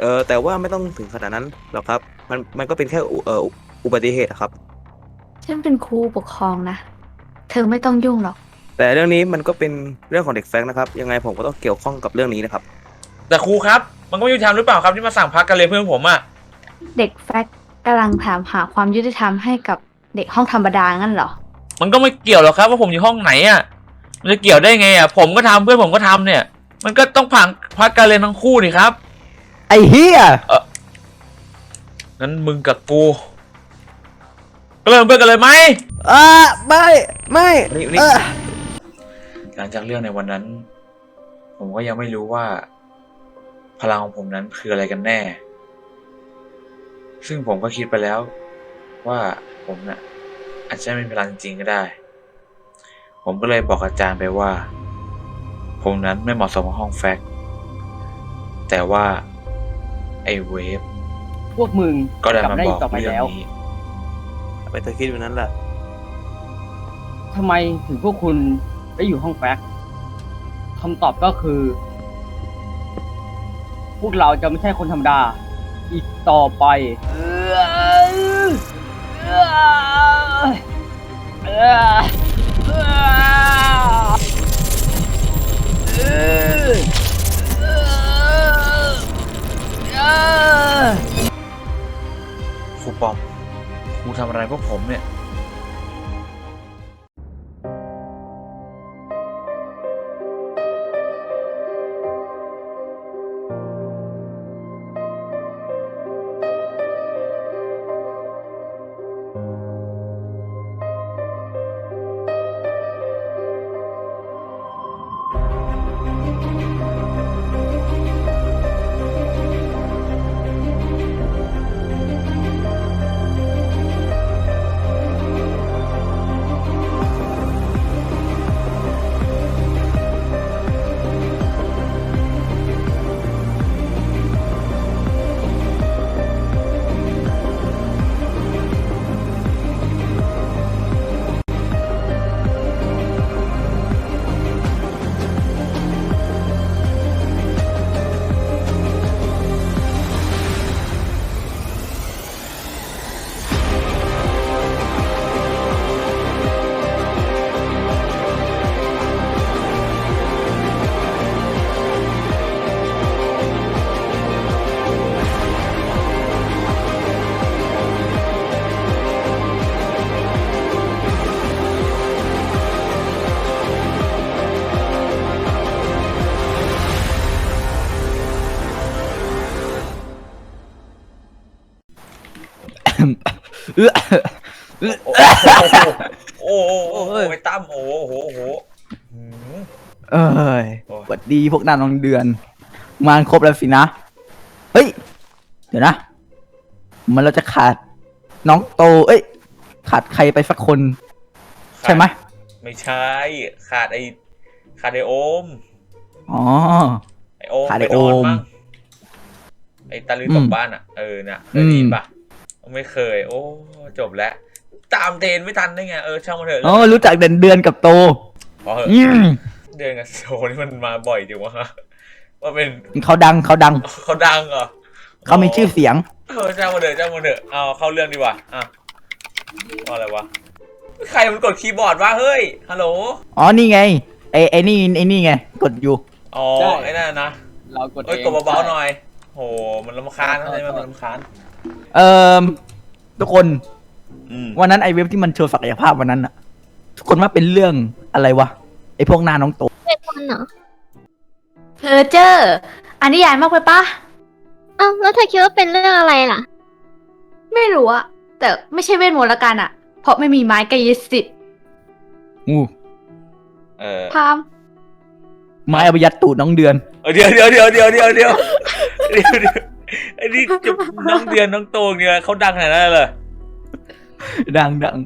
เออแต่ว่าไม่ต้องถึงขนาดนั้นหรอกครับ มันมันก็เป็นแค่อุเอ่ออุบัติเหตุอะครับ ฉันเป็นครูปกครองนะ เธอไม่ต้องยุ่งหรอก แต่เรื่องนี้มันก็เป็นเรื่องของเด็กแฟงนะครับ ยังไงผมก็ต้องเกี่ยวข้องกับเรื่องนี้นะครับ แต่ครูครับ มันก็ไม่ยุติธรรมหรือเปล่าครับที่มาสั่งพักการเรียนเพื่อนผมอะเด็กแฟกต์กำลังถามหาความยุติธรรมให้กับเด็กห้องธรรมดางั้นเหรอ มันก็ไม่เกี่ยวหรอกครับว่าผมอยู่ห้องไหนอะมันจะเกี่ยวได้ไงอะผมก็ทำเพื่อนผมก็ทำเนี่ย มันก็ต้องผ่านพักการเรียนทั้งคู่นี่ครับ ไอ้เฮียงั้นมึงกับกูก็เริ่มเพื่อนกันเลยไหมอ่าไม่ไม่นี่นี่เออหลังจากเรื่องในวันนั้น ผมก็ยังไม่รู้ว่า พลังของผมนั้นคืออะไรกันแน่ ซึ่งผมก็คิดไปแล้ว ว่าผมน่ะ อาจจะไม่มีพลังจริงๆก็ได้ ผมก็เลยบอกอาจารย์ไปว่า ผมนั้นไม่เหมาะสมกับห้องแฟกต์แต่ว่า ไอ้เวฟพวกมึงก็ได้กลัมาได้บอีอกกต่อไปเรื่องแล้วนี้ไปเธอคิดแบบนั้นแหละทำไมถึงพวกคุณได้อยู่ห้องแฟกซ์คำตอบก็คือ พวกเราจะไม่ใช่คนธรรมดา อีกต่อไปเออเออเออเอ อะไรพวกผมเนี่ย อ โอ้โหโอ้โหโอ้โหไอ้ตั้มโอ้โหโอ้โหโอ้โหหืมเอ้ยสวัสดีพวกนางน้องเดือน มานครบแล้วสินะ เฮ้ย เดี๋ยวนะ มันเราจะขาดน้องโต เอ้ย ขาดใครไปสักคน ใช่ไหมไม่ใช่ ขาดไอ้ขาดไอ้โอม อ๋อ ไอโอมขาดไอ้โอมมั้งไอตาลือตกบ้านอะ เออน่ะเคอืยมได้ยินปะ ไม่เคย โอ้ จบแล้ว ตามเทรนไม่ทันได้ไง เออ ช่างมันเถอะอ๋อรู้จักเดือนเดือนกับโตพอเหอะอืมเดือนกับโซนี่มันมาบ่อยจังวะว่าเป็นเขาดังเขาดังเขาดังเหรอเขามีชื่อเสียงเออช่างมันเถอะช่างมันเถอะเอาเข้าเรื่องดีกว่าอะว่าอะไรวะใครมันกดคีย์บอร์ดวะเฮ้ยฮัลโหลอ๋อนี่ไงไอ้ไอ้นี่ไอ้นี่ไงกดอยู่อ๋อใช่ไอ้นั่นนะเรากดเอ้ยเองกดเบาๆหน่อยโหมันรำคาญอะไรมันรำคาญ เอ่อทุกคนอืมวันนั้นไอเว็บที่มันโชว์ศักยภาพวันนั้นอะทุกคนว่าเป็นเรื่องอะไรวะไอพวกหน้าน้องโต เป็นคนเหรอเพอเจอร์อันนี้ใหญ่มากไปปะอ้าวแล้วเธอคิดว่าเป็นเรื่องอะไรล่ะ ไม่รู้อะแต่ไม่ใช่เวทมนต์ละกันอะเพราะไม่มีไม้กายสิทธิ์อู้เออพามไม้เอาไปยัดตูดน้องเดือน เออเดี๋ยวเดี๋ยวเดี๋ยวเดี๋ยวเดี๋ยวเดี๋ยวเดี๋ยวเดี๋ยว ไอ้นี่จะน้องเดือนน้องโตเนี่ยเขาดังขนาดนั้นเลยเหรอดังดัง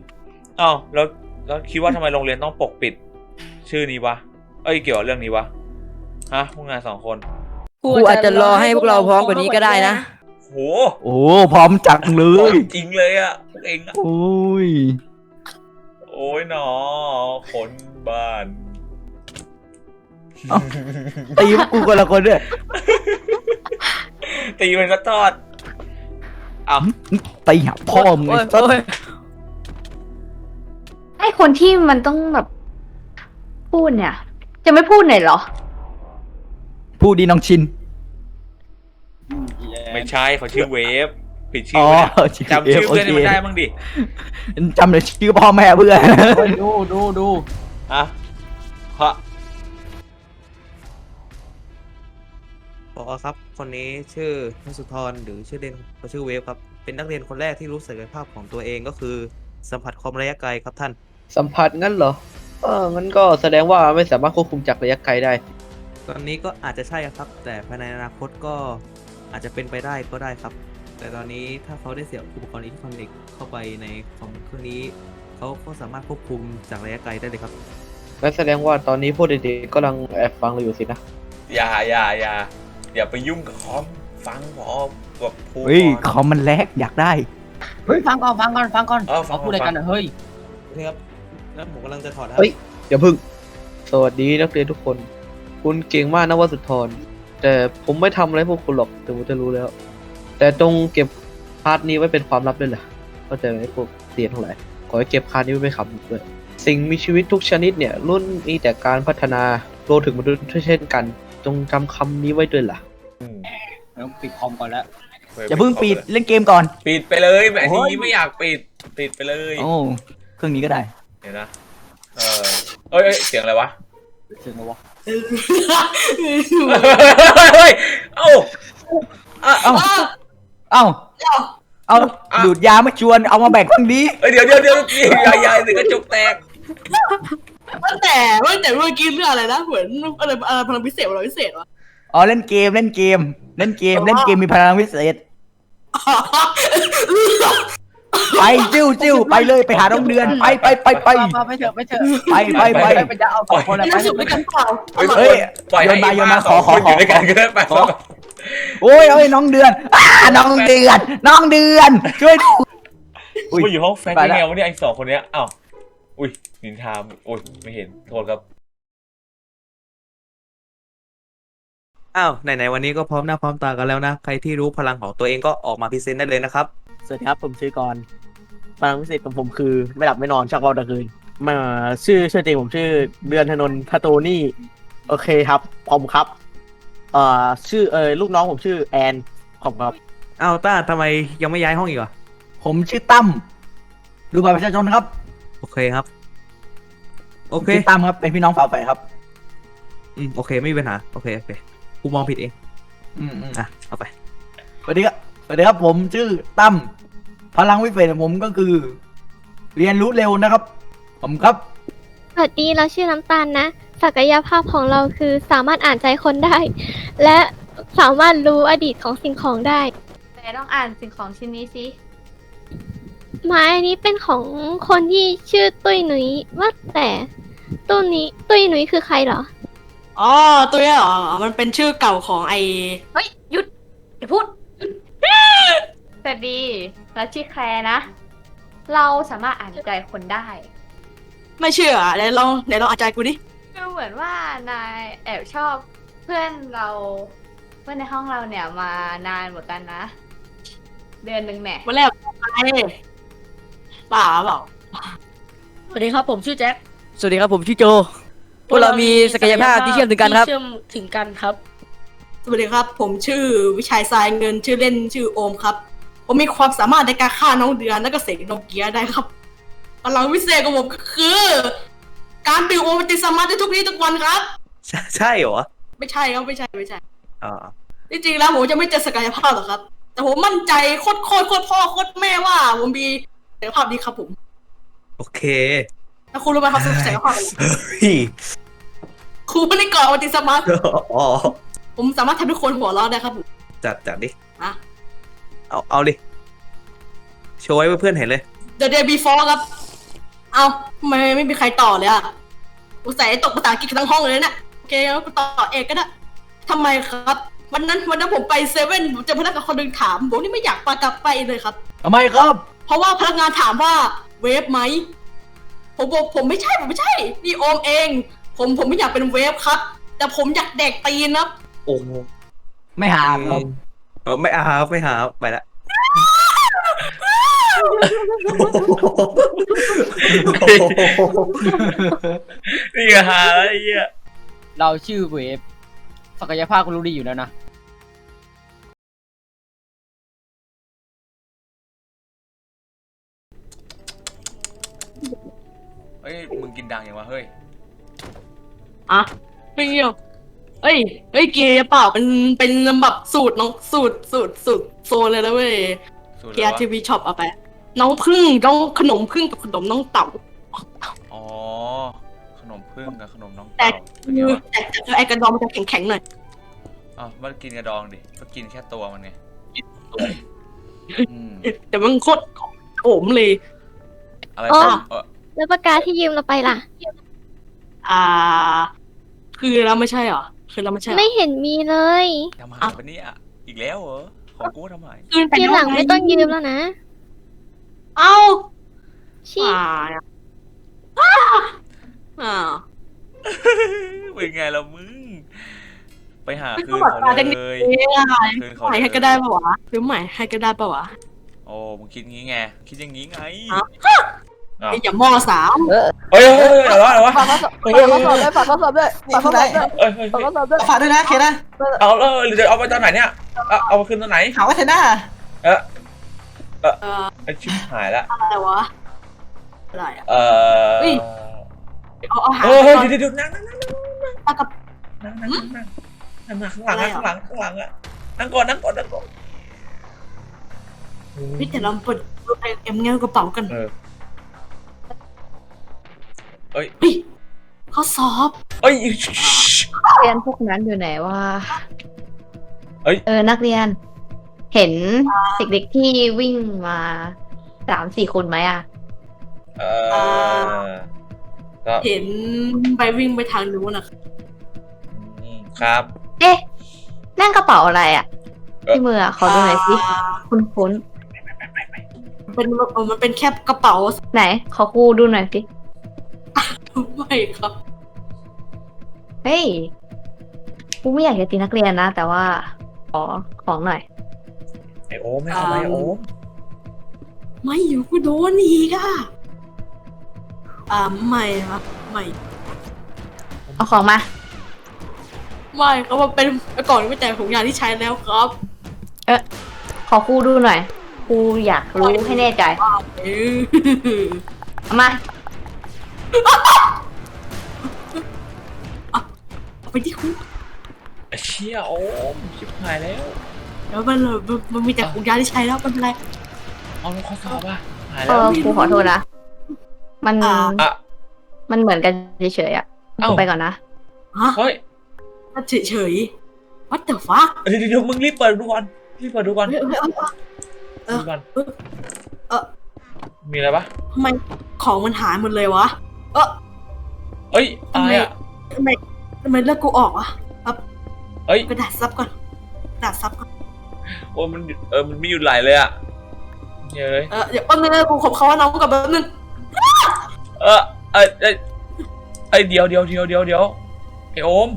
อ้าวแล้วแล้วคิดว่าทำไมโรงเรียนต้องปกปิด ชื่อนี้วะ เอ้ยเกี่ยวกับเรื่องนี้วะฮะพวกงานสองคนครูอาจจะรอให้พวกเราพร้อมกว่านี้ก็ได้นะ โหโอ้พร้อมจังเลโอ้ยยจริงเลยอะพวกเองอะโอ้ยโอ้ยหนอคนบ้าน ตีพวกกูคนละคนด้วย ตีมันก็ตอดเอาตีหาพ่อมึงโอ้ไอ้ยสัสโอ้ยไอคนที่มันต้องแบบ พูดเนี่ย จะไม่พูดหน่อยเหรอ พูดดีน้องชิน ไม่ใช่เขาชื่อเวฟผิดชื่อ๋ออไปเนี่ยจำชื่อเพื่อนให้มันได้บ้างดิจำเลยชื่อพ่อแม่เพื่อนเฮ้ยดูดูดูอะเพราะ พอครับ คนนี้ชื่อนสุธรหรือชื่อเล่นเขาชื่อเวฟครับ เป็นนักเรียนคนแรกที่รู้ศักยภาพของตัวเองก็คือ สัมผัสความระยะไกลครับท่าน สัมผัสงั้นเหรอเอองั้นก็แสดงว่าไม่สามารถควบคุมจากระยะไกลได้ ตอนนี้ก็อาจจะใช่ครับ แต่ภายในอนาคตก็อาจจะเป็นไปได้ก็ได้ครับ แต่ตอนนี้ถ้าเขาได้เสียบอุปกรณ์อิเล็กทรอนิกส์เข้าไปในคอมเครื่องนี้ เขาก็สามารถควบคุมจากระยะไกลได้เลยครับ งั้นแสดงว่าตอนนี้พวกเด็กๆกำลังแอบฟังเราอยู่สินะ อย่าอย่าอย่า อย่าไปยุ่งกับคอมฟังพอแบบพูดเฮ้ยก่อนคอมมันแลกอยากได้ เฮ้ยฟังก่อนฟังก่อนฟังก่อนเออฟังก่อนเขาพูดอะไรกันอะเฮ้ยโอเคครับแล้วผมกำลังจะถอดครับเฮ้ย อย่าพึ่ง สวัสดีนักเรียนทุกคน คุณเก่งมากนะว่าสุดทรแต่ผมไม่ทำอะไรพวกคุณหรอกแต่ผมจะรู้แล้ว แต่จงเก็บพาร์ทนี้ไว้เป็นความลับด้วยล่ะเข้าใจไหมพวกเรียนทั้งหลายขอให้เก็บพาร์ทนี้ไว้เป็นคำด้วย สิ่งมีชีวิตทุกชนิดเนี่ยล้วนมีแต่การพัฒนารวมถึงมนุษย์เช่นกัน จงจำคำนี้ไว้ด้วยล่ะอืมแล้วปิดคอมก่อนแล้ว อย่าเพิ่งปิดเล่นเกมก่อน ปิดไปเลยแบบโอ้ยนี้ไม่อยากปิดปิดไปเลยโอ้เครื่องนี้ก็ได้ เดี๋ยวนะเออเอ้ยเอ้ยเสียงอะไรวะเสียงอะไรวะเฮ้ยเอ้าอะเอ้าเอ้าเอาดูดยามาชวนเอามาแบ่งคนนี้เอ้ยเดี๋ยวเดี๋ยวเดี๋ยวอย่าอย่าเดี๋ยวกระจกแตก ว่าแต่ว่าแต่เมื่อกี้เรื่องอะไรนะเหมือนอะไรอะไรพลังพิเศษพลังพิเศษวะอ๋อเล่นเกมเล่นเกม เล่นเกมเล่นเกมมีพลังพิเศษ ไปจิ้วจิ้วไปเลยไปหาน้องเดือนไปไปไปไปไปเถอะไปเถอะไปไปไป ไปจะเอาสองคนอะไม่ไปน่าเถสุดอะด้วยกันเปล่าเฮ้ย เฮ้ยปล่อยให้โยนมาโยนมาสองขอคนขออยู่ด้วยกันก็ได้ไปขอ โอ้ยโอ้ยน้องเดือนอ่าน้องเดือน น้องเดือน ช่วยดูอุ้ยมาอยู่ห้องแฟนไปได้ละไงวะเนี่ยไอ้สองคนเนี้ยอ้าว อุ้ยนินทามโอ้ยไม่เห็นโทษครับ อ้าวไหนๆวันนี้ก็พร้อมหน้าพร้อมตากันแล้วนะ ใครที่รู้พลังของตัวเองก็ออกมาพรีเซนต์ได้เลยนะครับ สวัสดีครับผมชื่อกรณ์พลังพิเศษของผมคือ ไม่หลับไม่นอนชักว่าวตะคืนมาชื่อชื่อจริงผมชื่อเดือนธนนท์ทัตโตนี่ โอเคครับผมครับ เอ่อชื่อเออลูกน้องผมชื่อแอนขอบคุณครับ อ้าวต้าทำไมยังไม่ย้ายห้องอีกอะผมชื่อตั้มดูบัตรประชาชนครับ โอเคครับ โอเคชื่อตั้มครับเป็นพี่น้องฝาแฝดครับ อืมโอเคไม่มีปัญหาโอเคโอเคกูมองผิดเอง อืมอืมอะเอาไปสวัสดีครับสวัสดีครับผมชื่อตั้มพลังวิเศษของผมก็คือ เรียนรู้เร็วนะครับ ผมครับ สวัสดีเราชื่อน้ำตาลนะ ศักยภาพของเราคือสามารถอ่านใจคนได้ และสามารถรู้อดีตของสิ่งของได้ แต่ต้องอ่านสิ่งของชิ้นนี้สิ ไม้อันนี้เป็นของคนที่ชื่อตุ้ยหนุยว่าแต่ตุ้ยนี้ตุ้ยหนุยคือใครเหรอ อ๋อตัวนี้เหรอมันเป็นชื่อเก่าของไอเฮ้ยหยุดอย่าพูดสวัสดีเราชื่อแคลร์นะ เราสามารถอ่านใจคนได้ไม่เชื่ออะไหนลองไหนลองอาจารย์กูดิดูเหมือนว่านายแอบชอบเพื่อนเราเพื่อนในห้องเราเนี่ยมานานเหมือนกันนะ เดือนหนึ่งแน่วันแรกไป ป่าเปล่าสวัสดีครับผมชื่อแจ็คสวัสดีครับผมชื่อโจ พวกเรามีศักยภาพที่เชื่อมถึงกันครับเชื่อมถึงกันครับ สวัสดีครับ ผมชื่อวิชัยทรายเงินชื่อเล่นชื่อโอมครับ ผมมีความสามารถในการฆ่าน้องเดือนแล้วก็เสกโนเกียได้ครับพลังวิเศษของผมก็คือ การดื่มโอวัลตินสมาร์ทได้ทุกวี่ทุกวันครับ ใช่ใช่เหรอไม่ใช่ครับไม่ใช่ไม่ใช่ อ่าจริงๆแล้วผมจะไม่เจอศักยภาพหรอกครับ แต่ผมมั่นใจโคตรโคตรโคตรพ่อโคตรแม่ว่า ผมมี ศักยภาพดีครับผมโอเคแล้วคุณรู้ไหมครับศักยภาพอะไรเฮ้ยครูไม่ได้ก่อนโอวัลตินสมาร์ทอ๋อผมสามารถทำให้คนหัวเราะได้ครับผมจัดจัดดิอะ เอาเอาดิโชว์ให้เพื่อนๆเห็นเลย The day before ครับ เอาทำไมไม่มีใครต่อเลยอะกูใส่ตกภาษาอังกฤษกันทั้งห้องเลยเนะโอเคแล้วกูต่อเองก็ได้ทำไมครับ วันนั้นวันนั้นผมไปเซเว่นผมเจอพนักงานคนหนึ่งถามผมนี่ไม่อยากไปกลับไปเลยครับทำไมครับ เพราะว่าพนักงานถามว่าเวฟไหมผมบอกผมไม่ใช่ผมไม่ใช่นี่โอมเอง ผมผมไม่อยากเป็นเวฟครับ แต่ผมอยากแดกตีนครับโอ้โหไม่หาครับเออไม่เอาครับไม่หาครับไปละนี่ก็หาอะไรเงี้ยเราชื่อเวฟศักยภาพคุณรู้ดีอยู่แล้วนะ เฮ้ย มึงกินดังยังวะเฮ้ย อะไม่เกี่ยวเอ้ยเอ้ยเกียร์เปล่าเป็นเป็นแบบสูตรน้องสูตรสูตรสูตรโซนเลยนะเว้ยสูตรเกียอะไรร์ทีวะวีช็อปเอาไป น้องพึ่งน้องขนมพึ่งกับขนมน้องเต่า อ๋อ ขนมพึ่งกับขนมน้องแต่เต่าเป็นไงคือวะแต่แต่ไอ้กระดองมันจะแข็งๆหน่อยอ้าวมันกินกระดองดิก็กินแค่ตัวมันไงอืมแต่มันโคตรโอมเลย อะไรอ๋อผมเออแล้วปากกาที่ยืมเราไปล่ะ อ่า คือเราไม่ใช่เหรอ คือเราไม่ใช่เหรอ ไม่เห็นมีเลยทำหายปะเนี่ยอีกแล้วเหรอของกูทำหายคืนไปทีหลังไม่ต้องยืมแล้วนะเอ้าชิอ่าอ่าอ่าเป็นไงล่ะมึง ไปหาคืก็นบอกเขาว่าจะเลยเนี่ยคืนเขาใหม่ให้ก็ได้ปะวะหรือใหม่ให้ก็ได้ปะวะ โอ้มึงคิดงี้ไงคิดอย่างงี้ไงอ้าวอ้าว ไอ้อย่ามอสาวเฮ้ยเฮ้ยเฮ้ยอะไรวะอะไรวะฝากข้อสอบด้วยฝากข้อสอบด้วยฝากข้อสอบด้วยเอ้ยเฮ้ยฝากเฮ้ยข้อสอบด้วยฝากด้วยนะเคนะเอาแล้วเดี๋ยวเอาไปตอนไหนเนี่ยเอาเอามาคืนตอนไหนหาว่าเทน่าเออเอ่อไอชิบหายละอะไรวะอะไรอะเออเฮ้ยเอาเอาหาเฮ้ยไปเฮ้ยก่อนเดี๋ยวเดี๋ยวนั่งนั่งนั่งเอากับนั่งนั่งนั่งนั่งนั่งนั่งข้างหลังอะข้างหลังข้างหลังอะนั่งก่อนนั่งก่อนนั่งก่อนพี่แต่เราเปิดเอ็มเงี้ยกระเป๋ากัน เออเอ้ยเฮ้ยข้อสอบเอ้ย เรียนพวกนั้นอยู่ไหนว่าเอ้ย เออนักเรียน เห็นเด็กๆที่วิ่งมาสามสี่คนไหมอะ เออก็เห็นไปวิ่งไปทางนู้นนะอืมครับ เอ๊ะ นั่นกระเป๋าอะไรอะ เอ่อ ที่มืออะขอดูหน่อยสิาคุ้นคุ้นเป็นเออมันเป็นแค่กระเป๋า ๆไหน ขอครูดูหน่อยสิไม่ ครับ เฮ้ย กูไม่อยากจะตีนักเรียนนะ แต่ว่า ขอของหน่อย ไอโอมไม่เอาไปโอมไม่อยู่กูโดนอีกอะ อ่าไม่ครับไม่เอาของมา ไม่ครับมันเป็นก่อนไม่แต่ถุงยางที่ใช้แล้วครับขอครูดูหน่อยครูอยากรู้ให้แน่ใจเออเอามา ไปที่คุกไอเชี่ยโอมชิบหายแล้ว แล้วมันเลยมันมันมีแต่ถุงยางที่ใช้แล้วมันเป็นไร เอาแล้วข้อสอบอะหายเอแล้วอครูขอโทษนะ มันอ่า อะ มันเหมือนกันเฉยๆอะเอ้าไปก่อนนะ ฮะเฮ้ยเฉยเฉยๆ what the fuck เดี๋ยวเดี๋ยวมึงรีบเปิดดูก่อนรีบเปิดดูก่อนเฮ้ยเฮ้ยเฮ้ย เออดูก่อนเออ มีอะไรปะทำไมของมันหายหมดเลยวะ เออเอ้ยอะไรอะทำไม ทำไมเลือกกูออกวะครับเอ้ย กระดาษซับก่อนกระดาษซับก่อนโอ้มันเออมันไม่หยุดไหลเลยอะเยอะเลยเออเดี๋ยวแป๊บนึงนะกูขบเขาว่าน้องกับแป๊บนึงเออเออเออเอยเดี๋ยวเดี๋ยวเดี๋ยวเดี๋ยวเดี๋ยวไอโอม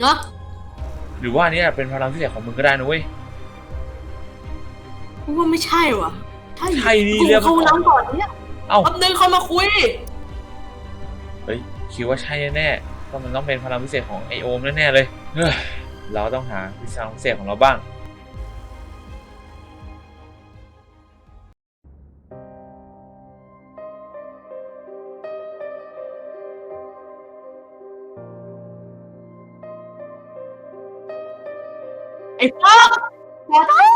เนาะหรือว่าอันนี่เป็นพลังพิเศษของมึงก็ได้นะเว้ย กูว่าไม่ใช่ว่ะใช่ใช่นี่กูเรียก เข้าว่าน้ำก่อนเนี่ยเอ้า แป๊บนึงเขามาคุยเฮ้ย คิดว่าใช่แน่ๆก็มันต้องเป็นพลังพิเศษของไอโอมแน่ๆเลยเฮ้ยเราต้องหาพลังพิเศษของเราบ้างไอ้ฟอขอโทษไอ้ฟอก